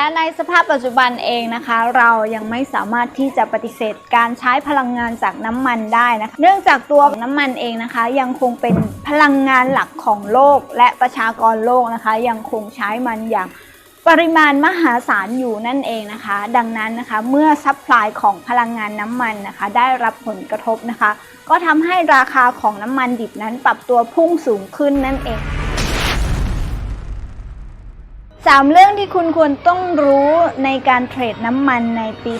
และในสภาพปัจจุบันเองนะคะ เรายังไม่สามารถที่จะปฏิเสธการใช้พลังงานจากน้ำมันได้นะคะ เนื่องจากตัวน้ำมันเองนะคะ ยังคงเป็นพลังงานหลักของโลก และประชากรโลกนะคะ ยังคงใช้มันอย่างปริมาณมหาศาลอยู่นั่นเองนะคะ ดังนั้นนะคะเมื่อซัพพลายของพลังงานน้ำมันนะคะ ได้รับผลกระทบนะคะ ก็ทำให้ราคาของน้ำมันดิบนั้นปรับตัวพุ่งสูงขึ้นนั่นเอง สามเรื่องที่คุณควรต้องรู้ในการเทรดน้ำมันในปี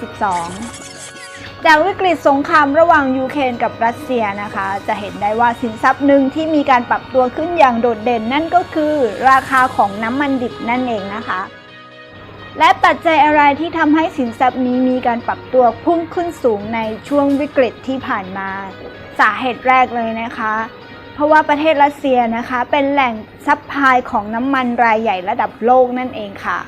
2022 จากวิกฤตสงครามระหว่างยูเครนกับรัสเซียนะคะ จะเห็นได้ว่าสินทรัพย์หนึ่งที่มีการปรับตัวขึ้นอย่างโดดเด่นนั่นก็คือราคาของน้ำมันดิบนั่นเองนะคะ และปัจจัยอะไรที่ทำให้สินทรัพย์นี้มีการปรับตัวพุ่งขึ้นสูงในช่วงวิกฤตที่ผ่านมา สาเหตุแรกเลยนะคะ เพราะว่าประเทศรัสเซียนะคะเป็นแหล่งซัพพลายของน้ำมันรายใหญ่ระดับโลกนั่นเองค่ะ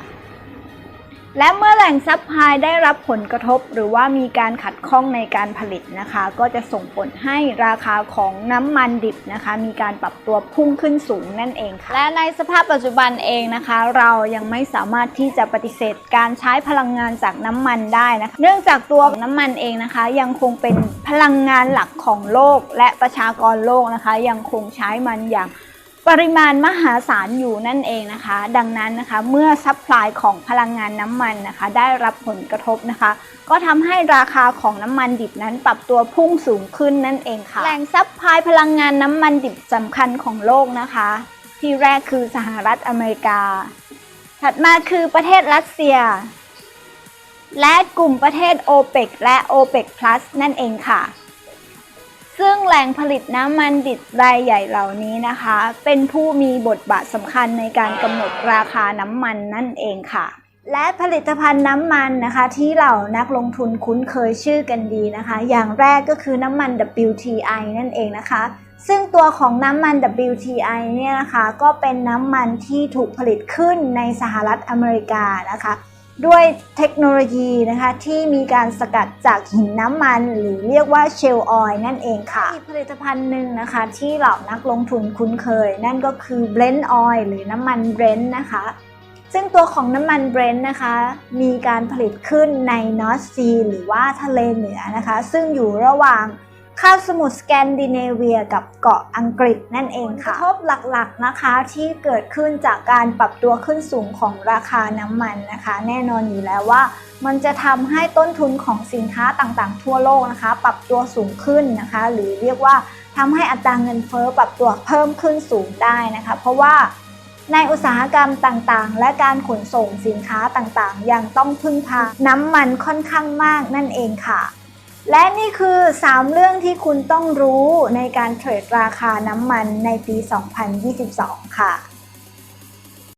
และเมื่อแหล่งซัพพลายได้รับผลกระทบ หรือว่ามีการขัดข้องในการผลิตนะคะ ก็จะส่งผลให้ราคาของน้ำมันดิบนะคะ มีการปรับตัวพุ่งขึ้นสูงนั่นเองค่ะ และในสภาพปัจจุบันเองนะคะ เรายังไม่สามารถที่จะปฏิเสธการใช้พลังงานจากน้ำมันได้นะคะ เนื่องจากตัวน้ำมันเองนะคะ ยังคงเป็นพลังงานหลักของโลก และประชากรโลกนะคะ ยังคงใช้มันอย่าง ปริมาณมหาศาลอยู่นั่นเองนะคะ ดังนั้นนะคะเมื่อซัพพลายของพลังงานน้ำมันนะคะ ได้รับผลกระทบนะคะ ก็ทำให้ราคาของน้ำมันดิบนั้นปรับตัวพุ่งสูงขึ้นนั่นเองค่ะ แหล่งซัพพลายพลังงานน้ำมันดิบสำคัญของโลกนะคะ ที่แรกคือสหรัฐอเมริกา ถัดมาคือประเทศรัสเซีย และกลุ่มประเทศโอเปกและโอเปก plus นั่นเองค่ะ ซึ่งแหล่งผลิตน้ำมันดิบรายใหญ่เหล่านี้นะคะ เป็นผู้มีบทบาทสำคัญในการกำหนดราคาน้ำมันนั่นเองค่ะ และผลิตภัณฑ์น้ำมันนะคะ ที่เหล่านักลงทุนคุ้นเคยชื่อกันดีนะคะ อย่างแรกก็คือน้ำมัน WTI นั่นเองนะคะ ซึ่งตัวของน้ำมัน WTI เนี่ยนะคะ ก็เป็นน้ำมันที่ถูกผลิตขึ้นในสหรัฐอเมริกานะคะ ด้วยเทคโนโลยีนะคะที่มีการสกัดจากหินน้ำมัน หรือเรียกว่าเชลออยนั่นเองค่ะอีกผลิตภัณฑ์หนึ่งนะคะที่เหล่านักลงทุนคุ้นเคย นั่นก็คือ Blend Oil หรือน้ำมัน Brent นะคะ ซึ่งตัวของน้ำมัน Brent นะคะ มีการผลิตขึ้นในนอร์ซีหรือว่าทะเลเหนือนะคะ ซึ่งอยู่ระหว่าง คาบสมุทรสแกนดิเนเวียกับเกาะอังกฤษนั่นเองค่ะผลกระทบหลักๆนะคะที่เกิดขึ้นจากการปรับตัวขึ้นสูงของราคาน้ำมันนะคะ แน่นอนอยู่แล้วว่า มันจะทำให้ต้นทุนของสินค้าต่างๆ ทั่วโลกนะคะ ปรับตัวสูงขึ้นนะคะ หรือเรียกว่าทำให้อัตราเงินเฟ้อปรับตัวเพิ่มขึ้นสูงได้นะคะ เพราะว่าในอุตสาหกรรมต่างๆ และการขนส่งสินค้าต่างๆ ยังต้องพึ่งพาน้ำมันค่อนข้างมากนั่นเองค่ะ และนี่คือ 3 เรื่องที่คุณต้องรู้ในการเทรดราคาน้ำมันในปี 2022 ค่ะ